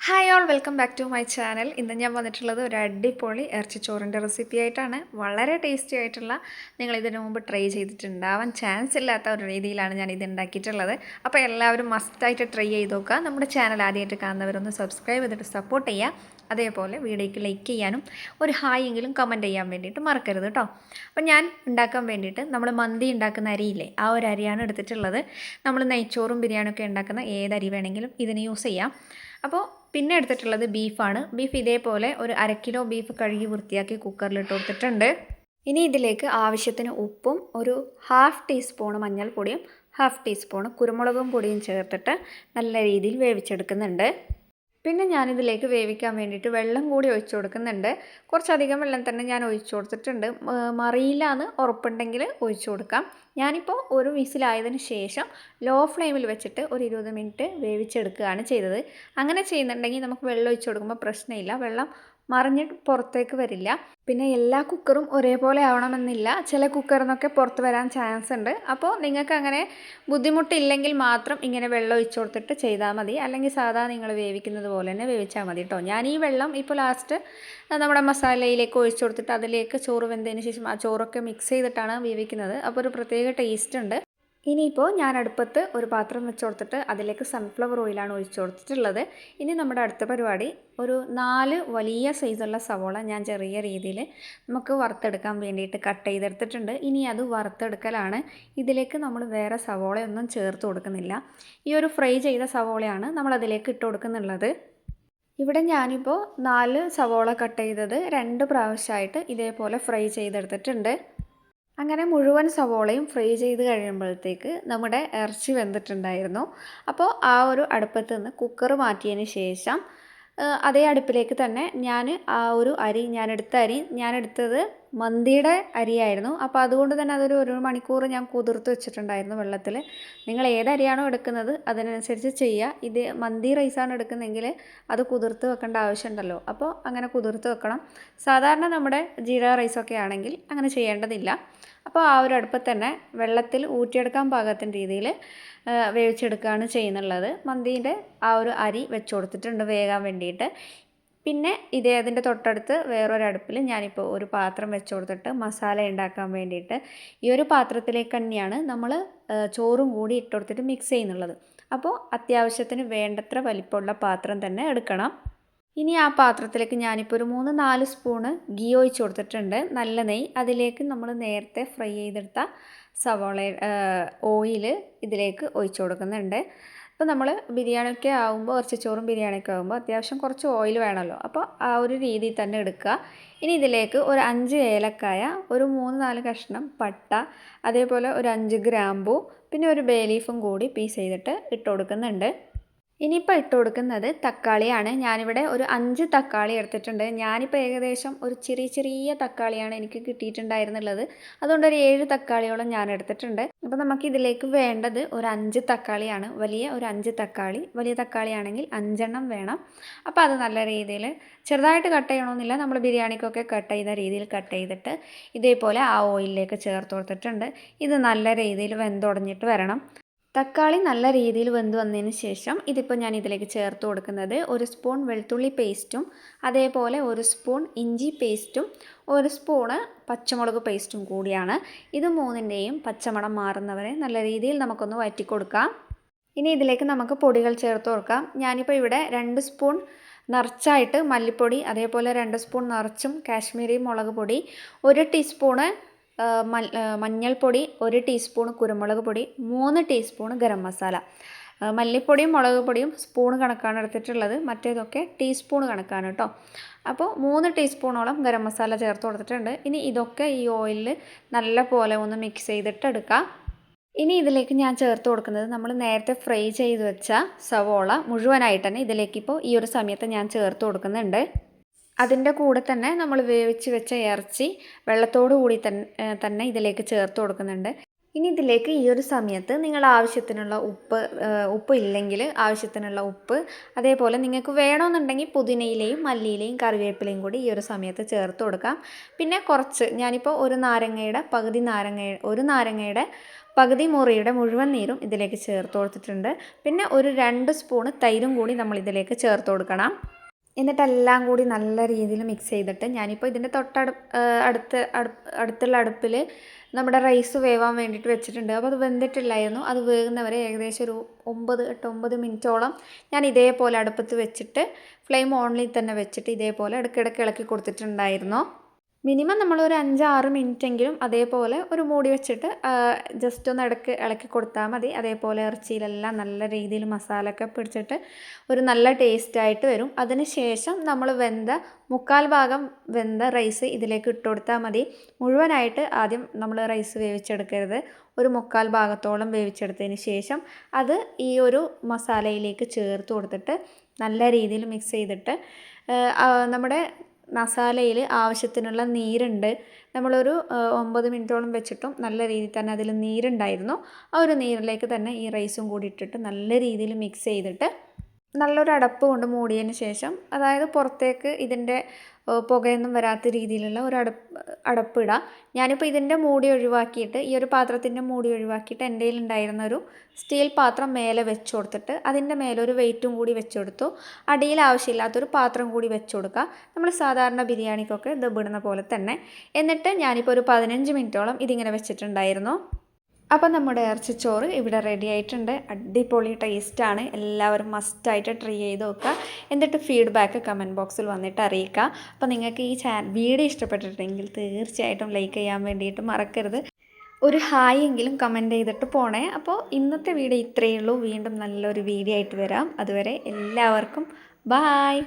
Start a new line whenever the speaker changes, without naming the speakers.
Hi all welcome back to my channel ഇന്ന് ഞാൻ വന്നിട്ടുള്ളത് ഒരു അടിപൊളി ഇറച്ചിച്ചോറിന്റെ റെസിപ്പി ആയിട്ടാണ്. വളരെ ടേസ്റ്റി ആയിട്ടുള്ള നിങ്ങൾ ഇതിനു മുമ്പ് ട്രൈ ചെയ്തിട്ടുണ്ടാവാൻ ചാൻസ് ഇല്ലാത്ത ഒരു രീതിയിലാണ് ഞാൻ ഇത് ഉണ്ടാക്കിയിട്ടുള്ളത്. അപ്പോൾ എല്ലാവരും മസ്റ്റായിട്ട് ട്രൈ ചെയ്ത് നോക്കുക. നമ്മുടെ ചാനൽ ആദ്യമായിട്ട് കാണുന്നവരൊന്ന് സബ്സ്ക്രൈബ് ചെയ്തിട്ട് സപ്പോർട്ട് ചെയ്യുക. അതേപോലെ വീഡിയോയ്ക്ക് ലൈക്ക് ചെയ്യാനും ഒരു ഹായ് എങ്കിലും കമന്റ് ചെയ്യാൻ വേണ്ടിയിട്ട് മറക്കരുത് കേട്ടോ അപ്പം ഞാൻ ഉണ്ടാക്കാൻ വേണ്ടിയിട്ട് നമ്മൾ മന്തി ഉണ്ടാക്കുന്ന അരിയില്ലേ ആ ഒരു അരിയാണ് എടുത്തിട്ടുള്ളത്. നമ്മൾ നെയ്ച്ചോറും ബിരിയാണിയൊക്കെ ഉണ്ടാക്കുന്ന ഏത് അരി വേണമെങ്കിലും ഇതിന് യൂസ് ചെയ്യാം. അപ്പോൾ പിന്നെ എടുത്തിട്ടുള്ളത് ബീഫാണ്. ബീഫ് ഇതേപോലെ ഒരു അര കിലോ ബീഫ് കഴുകി വൃത്തിയാക്കി കുക്കറിൽ ഇട്ട് കൊടുത്തിട്ടുണ്ട്. ഇനി ഇതിലേക്ക് ആവശ്യത്തിന് ഉപ്പും ഒരു ഹാഫ് ടീസ്പൂൺ മഞ്ഞൾപ്പൊടിയും ഹാഫ് ടീസ്പൂൺ കുരുമുളകും പൊടിയും ചേർത്തിട്ട് നല്ല രീതിയിൽ വേവിച്ചെടുക്കുന്നുണ്ട്. പിന്നെ ഞാനിതിലേക്ക് വേവിക്കാൻ വേണ്ടിയിട്ട് വെള്ളം കൂടി ഒഴിച്ചു കൊടുക്കുന്നുണ്ട്. കുറച്ചധികം വെള്ളം തന്നെ ഞാൻ ഒഴിച്ചു കൊടുത്തിട്ടുണ്ട്. മറിയില്ല എന്ന് ഉറപ്പുണ്ടെങ്കിൽ ഒഴിച്ചു കൊടുക്കാം. ഞാനിപ്പോൾ ഒരു വിസിലായതിന് ശേഷം ലോ ഫ്ലെയിമിൽ വെച്ചിട്ട് ഒരു ഇരുപത് മിനിറ്റ് വേവിച്ചെടുക്കുകയാണ് ചെയ്തത്. അങ്ങനെ ചെയ്യുന്നുണ്ടെങ്കിൽ നമുക്ക് വെള്ളം ഒഴിച്ചു കൊടുക്കുമ്പോൾ പ്രശ്നമില്ല. വെള്ളം മറിഞ്ഞിട്ട് പുറത്തേക്ക് വരില്ല. പിന്നെ എല്ലാ കുക്കറും ഒരേപോലെ ആവണമെന്നില്ല. ചില കുക്കറിൽ നിന്നൊക്കെ പുറത്ത് വരാൻ ചാൻസ് ഉണ്ട്. അപ്പോൾ നിങ്ങൾക്ക് അങ്ങനെ ബുദ്ധിമുട്ടില്ലെങ്കിൽ മാത്രം ഇങ്ങനെ വെള്ളം ഒഴിച്ചു കൊടുത്തിട്ട് ചെയ്താൽ മതി. അല്ലെങ്കിൽ സാധാ നിങ്ങൾ വേവിക്കുന്നത് പോലെ തന്നെ വേവിച്ചാൽ മതി കേട്ടോ ഞാൻ ഈ വെള്ളം ഇപ്പോൾ ലാസ്റ്റ് നമ്മുടെ മസാലയിലേക്ക് ഒഴിച്ചു കൊടുത്തിട്ട് അതിലേക്ക് ചോറ് വെന്തതിന് ശേഷം ആ ചോറൊക്കെ മിക്സ് ചെയ്തിട്ടാണ് വേവിക്കുന്നത്. അപ്പോൾ ഒരു പ്രത്യേക ടേസ്റ്റ് ഉണ്ട്. ഇനിയിപ്പോൾ ഞാൻ അടുപ്പത്ത് ഒരു പാത്രം വെച്ച് കൊടുത്തിട്ട് അതിലേക്ക് സൺഫ്ലവർ ഓയിലാണ് ഒഴിച്ചു കൊടുത്തിട്ടുള്ളത്. ഇനി നമ്മുടെ അടുത്ത പരിപാടി ഒരു നാല് വലിയ സൈസുള്ള സവോള ഞാൻ ചെറിയ രീതിയിൽ നമുക്ക് വറുത്തെടുക്കാൻ വേണ്ടിയിട്ട് കട്ട് ചെയ്തെടുത്തിട്ടുണ്ട്. ഇനി അത് വറുത്തെടുക്കലാണ്. ഇതിലേക്ക് നമ്മൾ വേറെ സവോളയൊന്നും ചേർത്ത് കൊടുക്കുന്നില്ല. ഈ ഒരു ഫ്രൈ ചെയ്ത സവോളയാണ് നമ്മൾ അതിലേക്ക് ഇട്ട് കൊടുക്കുന്നുള്ളത്. ഇവിടെ ഞാനിപ്പോൾ നാല് സവോള കട്ട് ചെയ്തത് രണ്ട് പ്രാവശ്യമായിട്ട് ഇതേപോലെ ഫ്രൈ ചെയ്തെടുത്തിട്ടുണ്ട്. അങ്ങനെ മുഴുവൻ സവോളയും ഫ്രൈ ചെയ്ത് കഴിയുമ്പോഴത്തേക്ക് നമ്മുടെ ഇറച്ചി വെന്തിട്ടുണ്ടായിരുന്നു. അപ്പോൾ ആ ഒരു അടുപ്പത്ത് നിന്ന് കുക്കർ മാറ്റിയതിന് ശേഷം അതേ അടുപ്പിലേക്ക് തന്നെ ഞാൻ ആ ഒരു അരി ഞാൻ എടുത്ത അരി ഞാൻ എടുത്തത് മന്തിയുടെ അരിയായിരുന്നു. അപ്പോൾ അതുകൊണ്ട് തന്നെ അതൊരു ഒരു മണിക്കൂർ ഞാൻ കുതിർത്ത് വെച്ചിട്ടുണ്ടായിരുന്നു വെള്ളത്തിൽ. നിങ്ങൾ ഏത് എടുക്കുന്നത് അതിനനുസരിച്ച് ചെയ്യുക. ഇത് മന്തി റൈസാണ് എടുക്കുന്നതെങ്കിൽ അത് കുതിർത്ത് വെക്കേണ്ട ആവശ്യമുണ്ടല്ലോ. അപ്പോൾ അങ്ങനെ കുതിർത്ത് വെക്കണം. സാധാരണ നമ്മുടെ ജീര റൈസൊക്കെ ആണെങ്കിൽ അങ്ങനെ ചെയ്യേണ്ടതില്ല. അപ്പോൾ ആ ഒരു അടുപ്പത്ത് തന്നെ വെള്ളത്തിൽ ഊറ്റിയെടുക്കാൻ പാകത്തിന്റെ രീതിയിൽ വേവിച്ചെടുക്കുകയാണ് ചെയ്യുന്നുള്ളത്. മന്തീന്റെ ആ ഒരു അരി വെച്ച് കൊടുത്തിട്ടുണ്ട് വേകാൻ വേണ്ടിയിട്ട്. പിന്നെ ഇതേ അതിന്റെ തൊട്ടടുത്ത് വേറൊരു അടുപ്പിൽ ഞാനിപ്പോൾ ഒരു പാത്രം വെച്ച് കൊടുത്തിട്ട് മസാല ഉണ്ടാക്കാൻ വേണ്ടിയിട്ട് ഈ ഒരു പാത്രത്തിലേക്ക് തന്നെയാണ് നമ്മൾ ചോറും കൂടി ഇട്ട് കൊടുത്തിട്ട് മിക്സ് ചെയ്യുന്നുള്ളത്. അപ്പോൾ അത്യാവശ്യത്തിന് വേണ്ടത്ര വലിപ്പമുള്ള പാത്രം തന്നെ എടുക്കണം. ഇനി ആ പാത്രത്തിലേക്ക് ഞാനിപ്പോൾ ഒരു മൂന്ന് നാല് സ്പൂണ് ഗീ ഒഴിച്ച് കൊടുത്തിട്ടുണ്ട്. നല്ല നെയ്യ്. അതിലേക്ക് നമ്മൾ നേരത്തെ ഫ്രൈ ചെയ്തെടുത്ത സവോള ഓയിൽ ഇതിലേക്ക് ഒഴിച്ചു കൊടുക്കുന്നുണ്ട്. അപ്പോൾ നമ്മൾ ബിരിയാണിയൊക്കെ ആകുമ്പോൾ ഇറച്ചിച്ചോറും ബിരിയാണിയൊക്കെ ആകുമ്പോൾ അത്യാവശ്യം കുറച്ച് ഓയിൽ വേണമല്ലോ അപ്പോൾ ആ ഒരു രീതിയിൽ തന്നെ എടുക്കുക. ഇനി ഇതിലേക്ക് ഒരു അഞ്ച് ഏലക്കായ ഒരു മൂന്ന് നാല് കഷ്ണം പട്ട അതേപോലെ ഒരു അഞ്ച് ഗ്രാമ്പു പിന്നെ ഒരു ബേ ലീഫും കൂടി പീസ് ചെയ്തിട്ട് ഇട്ട് കൊടുക്കുന്നുണ്ട്. ഇനിയിപ്പോൾ ഇട്ട് കൊടുക്കുന്നത് തക്കാളിയാണ്. ഞാനിവിടെ ഒരു അഞ്ച് തക്കാളി എടുത്തിട്ടുണ്ട്. ഞാനിപ്പോൾ ഏകദേശം ഒരു ചെറിയ ചെറിയ തക്കാളിയാണ് എനിക്ക് കിട്ടിയിട്ടുണ്ടായിരുന്നുള്ളത്. അതുകൊണ്ട് ഒരു ഏഴ് തക്കാളിയോളം ഞാൻ എടുത്തിട്ടുണ്ട്. അപ്പോൾ നമുക്ക് ഇതിലേക്ക് വേണ്ടത് ഒരു അഞ്ച് തക്കാളിയാണ്. വലിയ ഒരു അഞ്ച് തക്കാളി. വലിയ തക്കാളിയാണെങ്കിൽ അഞ്ചെണ്ണം വേണം. അപ്പോൾ അത് നല്ല രീതിയിൽ ചെറുതായിട്ട് കട്ട് ചെയ്യണമെന്നില്ല നമ്മൾ ബിരിയാണിക്കൊക്കെ കട്ട് ചെയ്ത രീതിയിൽ കട്ട് ചെയ്തിട്ട് ഇതേപോലെ ആ ഓയിലിലേക്ക് ചേർത്ത് കൊടുത്തിട്ടുണ്ട്. ഇത് നല്ല രീതിയിൽ വെന്തുടഞ്ഞിട്ട് വരണം. തക്കാളി നല്ല രീതിയിൽ വെന്ത് വന്നതിന് ശേഷം ഇതിപ്പോൾ ഞാൻ ഇതിലേക്ക് ചേർത്ത് കൊടുക്കുന്നത് ഒരു സ്പൂൺ വെളുത്തുള്ളി പേസ്റ്റും അതേപോലെ ഒരു സ്പൂൺ ഇഞ്ചി പേസ്റ്റും ഒരു സ്പൂണ് പച്ചമുളക് പേസ്റ്റും കൂടിയാണ്. ഇത് മൂന്നിന്റെയും പച്ചമണം മാറുന്നവരെ നല്ല രീതിയിൽ നമുക്കൊന്ന് വഴറ്റി കൊടുക്കാം ഇനി ഇതിലേക്ക് നമുക്ക് പൊടികൾ ചേർത്ത് കൊടുക്കാം. ഞാനിപ്പോൾ ഇവിടെ രണ്ട് സ്പൂൺ നിറച്ചായിട്ട് മല്ലിപ്പൊടി അതേപോലെ രണ്ട് സ്പൂൺ നിറച്ചും കാശ്മീരി മുളക് പൊടി ഒരു ടീസ്പൂണ് മഞ്ഞൾപ്പൊടി ഒരു ടീസ്പൂൺ കുരുമുളക് പൊടി മൂന്ന് ടീസ്പൂൺ ഗരം മസാല. മല്ലിപ്പൊടിയും മുളക് പൊടിയും സ്പൂൺ കണക്കാണ് എടുത്തിട്ടുള്ളത്. മറ്റേതൊക്കെ ടീസ്പൂൺ കണക്കാണ് കേട്ടോ. അപ്പോൾ മൂന്ന് ടീസ്പൂണോളം ഗരം മസാല ചേർത്ത് കൊടുത്തിട്ടുണ്ട്. ഇനി ഇതൊക്കെ ഈ ഓയിലിൽ നല്ല പോലെ ഒന്ന് മിക്സ് ചെയ്തിട്ട് എടുക്കാം ഇനി ഇതിലേക്ക് ഞാൻ ചേർത്ത് കൊടുക്കുന്നത് നമ്മൾ നേരത്തെ ഫ്രൈ ചെയ്ത് വെച്ച സവോള മുഴുവനായിട്ട് തന്നെ ഇതിലേക്ക് ഇപ്പോൾ ഈ ഒരു സമയത്ത് ഞാൻ ചേർത്ത് കൊടുക്കുന്നുണ്ട്. അതിന്റെ കൂടെ തന്നെ നമ്മൾ വേവിച്ച് വെച്ച ഇറച്ചി വെള്ളത്തോടു കൂടി തന്നെ ഇതിലേക്ക് ചേർത്ത് കൊടുക്കുന്നുണ്ട്. ഇനി ഇതിലേക്ക് ഈ ഒരു സമയത്ത് നിങ്ങൾ ആവശ്യത്തിനുള്ള ഉപ്പ് ഉപ്പ് ഇല്ലെങ്കിൽ ആവശ്യത്തിനുള്ള ഉപ്പ് അതേപോലെ നിങ്ങൾക്ക് വേണമെന്നുണ്ടെങ്കിൽ പുതിനയിലെയും മല്ലിയിലെയും കറിവേപ്പിലയും കൂടി ഈ ഒരു സമയത്ത് ചേർത്ത് കൊടുക്കാം. പിന്നെ കുറച്ച് ഞാനിപ്പോൾ ഒരു നാരങ്ങയുടെ പകുതി നാരങ്ങ ഒരു നാരങ്ങയുടെ പകുതി മുറിയുടെ മുഴുവൻ നീരും ഇതിലേക്ക് ചേർത്ത് കൊടുത്തിട്ടുണ്ട്. പിന്നെ ഒരു രണ്ട് സ്പൂണ് തൈരും കൂടി നമ്മൾ ഇതിലേക്ക് ചേർത്ത് കൊടുക്കണം. എന്നിട്ട് എല്ലാം കൂടി നല്ല രീതിയിൽ മിക്സ് ചെയ്തിട്ട് ഞാനിപ്പോൾ ഇതിന്റെ തൊട്ടടു അടുത്ത് അടുത്തുള്ള അടുപ്പിൽ നമ്മുടെ റൈസ് വേവാൻ വേണ്ടിയിട്ട് വെച്ചിട്ടുണ്ട്. അപ്പോൾ അത് വെന്തിട്ടില്ലായിരുന്നു. അത് വേകുന്നവരെ ഏകദേശം ഒരു ഒമ്പത് എട്ട് ഒമ്പത് മിനിറ്റോളം ഞാൻ ഇതേപോലെ അടുപ്പത്ത് വെച്ചിട്ട് ഫ്ലെയിം ഓൺലി തന്നെ വെച്ചിട്ട് ഇതേപോലെ ഇടയ്ക്കിടയ്ക്ക് ഇളക്കി കൊടുത്തിട്ടുണ്ടായിരുന്നു. മിനിമം നമ്മളൊരു അഞ്ചാറ് മിനിറ്റെങ്കിലും അതേപോലെ ഒരു മൂടി വെച്ചിട്ട് ജസ്റ്റ് ഒന്ന് ഇടയ്ക്ക് ഇളക്കി കൊടുത്താൽ മതി. അതേപോലെ ഇറച്ചിയിലെല്ലാം നല്ല രീതിയിൽ മസാല ഒക്കെ പിടിച്ചിട്ട് ഒരു നല്ല ടേസ്റ്റായിട്ട് വരും. അതിന് ശേഷം നമ്മൾ വെന്ത മുക്കാൽ ഭാഗം വെന്ത റൈസ് ഇതിലേക്ക് ഇട്ട് കൊടുത്താൽ മതി. മുഴുവനായിട്ട് ആദ്യം നമ്മൾ റൈസ് വേവിച്ചെടുക്കരുത്. ഒരു മുക്കാൽ ഭാഗത്തോളം വേവിച്ചെടുത്തതിന് ശേഷം അത് ഈ ഒരു മസാലയിലേക്ക് ചേർത്ത് കൊടുത്തിട്ട് നല്ല രീതിയിൽ മിക്സ് ചെയ്തിട്ട് നമ്മുടെ മസാലയിൽ ആവശ്യത്തിനുള്ള നീരുണ്ട്. നമ്മളൊരു ഒമ്പത് മിനിറ്റോളം വെച്ചിട്ടും നല്ല രീതിയിൽ തന്നെ അതിൽ നീരുണ്ടായിരുന്നു. ആ ഒരു നീരിലേക്ക് തന്നെ ഈ റൈസും കൂടി ഇട്ടിട്ട് നല്ല രീതിയിൽ മിക്സ് ചെയ്തിട്ട് നല്ലൊരു അടപ്പ് കൊണ്ട് മൂടിയതിന് ശേഷം അതായത് പുറത്തേക്ക് ഇതിന്റെ പുകയൊന്നും വരാത്ത രീതിയിലുള്ള ഒരു അടപ്പ് അടപ്പിടുക ഞാനിപ്പോൾ ഇതിന്റെ മൂടി ഒഴിവാക്കിയിട്ട് ഈ ഒരു പാത്രത്തിന്റെ മൂടി ഒഴിവാക്കിയിട്ട് എന്റെ കയ്യിലുണ്ടായിരുന്ന ഒരു സ്റ്റീൽ പാത്രം മേലെ വെച്ച് കൊടുത്തിട്ട് അതിന്റെ മേലെ ഒരു വെയിറ്റും കൂടി വെച്ച് കൊടുത്തു. അടിയിൽ ആവശ്യമില്ലാത്തൊരു പാത്രം കൂടി വെച്ച് കൊടുക്കുക. നമ്മൾ സാധാരണ ബിരിയാണിക്കൊക്കെ ദബിടുന്ന പോലെ തന്നെ. എന്നിട്ട് ഞാനിപ്പോൾ ഒരു പതിനഞ്ച് മിനിറ്റോളം ഇതിങ്ങനെ വെച്ചിട്ടുണ്ടായിരുന്നു. അപ്പോൾ നമ്മുടെ ഇറച്ചിച്ചോറ് ഇവിടെ റെഡി ആയിട്ടുണ്ട്. അടിപൊളി ടേസ്റ്റാണ് എല്ലാവരും മസ്റ്റായിട്ട് ട്രൈ ചെയ്ത് നോക്കുക. എന്നിട്ട് ഫീഡ്ബാക്ക് കമന്റ് ബോക്സിൽ വന്നിട്ട് അറിയിക്കുക. അപ്പോൾ നിങ്ങൾക്ക് ഈ ചാ വീഡിയോ ഇഷ്ടപ്പെട്ടിട്ടുണ്ടെങ്കിൽ തീർച്ചയായിട്ടും ലൈക്ക് ചെയ്യാൻ വേണ്ടിയിട്ട് മറക്കരുത്. ഒരു ഹായ് എങ്കിലും കമന്റ് ചെയ്തിട്ട് പോണേ. അപ്പോൾ ഇന്നത്തെ വീഡിയോ ഇത്രയേ ഉള്ളൂ. വീണ്ടും നല്ലൊരു വീഡിയോ ആയിട്ട് വരാം. അതുവരെ എല്ലാവർക്കും ബായ്